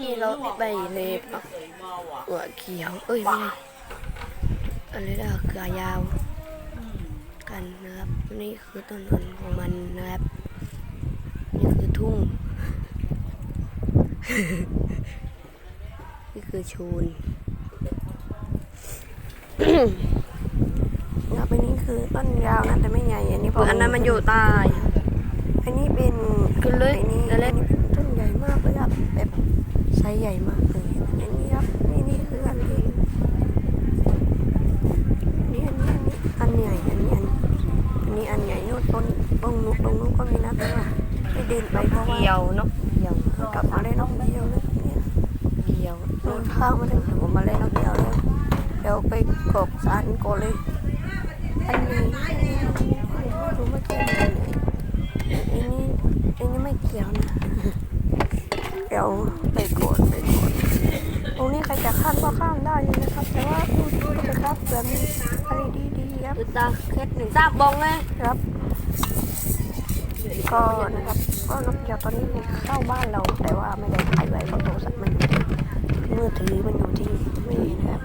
นี่เราใบเล็บอะหัวเขียว เอ้ยไม่ใช่อะไรล่ะเขือยาว กันนะครับ นี่คือต้นทุนของมันนะครับ นี่คือทุ่ง นี่คือชูนครับอันนี้คือต้นยาวนะแต่ไม่ใหญ่ อันนี้พอันนั้นมันอยู่ใต้อันนี้เป็นขึ้นเลยอันนี้แล้วเล็อักนนี้เป็นต้นใหญ่มากเลยครับแบบ ไซส์ใหญ่มากเลยอันนี้ครับ นี่นี่คืออันที่นี่อันนี้อันนี้อันใหญ่อันนี้อันอันนี้อันใหญ่นู่นต้นตรงนู้นตรงนู้นก็มีนะแต่ว่าไม่เดินไปเพราะว่าเขียวเนาะเขียวกลับมาเล่นกเดียวนะเนี่ยเขียวเดินข้างมาเลยผมมาเล่นนกเดียวแล้วเดี๋ยวไปกบสารก่อนเลยอันนี้อันนี้รู้ไม่เกี่ยวเลยอันนี้อันนี้ไม่เกี่ยวนะเดี๋ยว ดไปกดตรงนี้ใครจะข้ามก็ข้ามได้เลยนะครับ แต่ว่าดูดูนะครับเผื่อมีอะไรดีๆครับคือตาเคสหนึ่งตาบองเลยครับก็นะครับก็นกเกี่ยวตอนนี้มันเข้าบ้านเรา แต่ว่าไม่ได้ถ่ายไว้เพราะโทรศัพท์มันมือถือมันอยู่ที่นี่นะครับ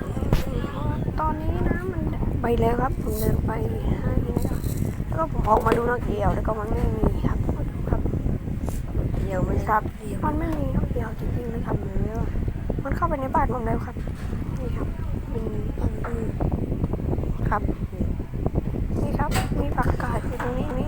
ตอนนี้นะมันไปแล้วครับผมเดินไปห้างนี้นะครับแล้วก็ผมออกมาดูนกเกี่ยวแล้วก็มันไม่มีครับมาดูครับเขียวมันครับมันไม่มีนกเกี่ยวจริงๆเลยครับ มันเข้าไปในบ้านผมแล้วครับ นี่ครับมีต้นอืมครับ นี่ครับ มีผักกาดอยู่ตรงนี้นี่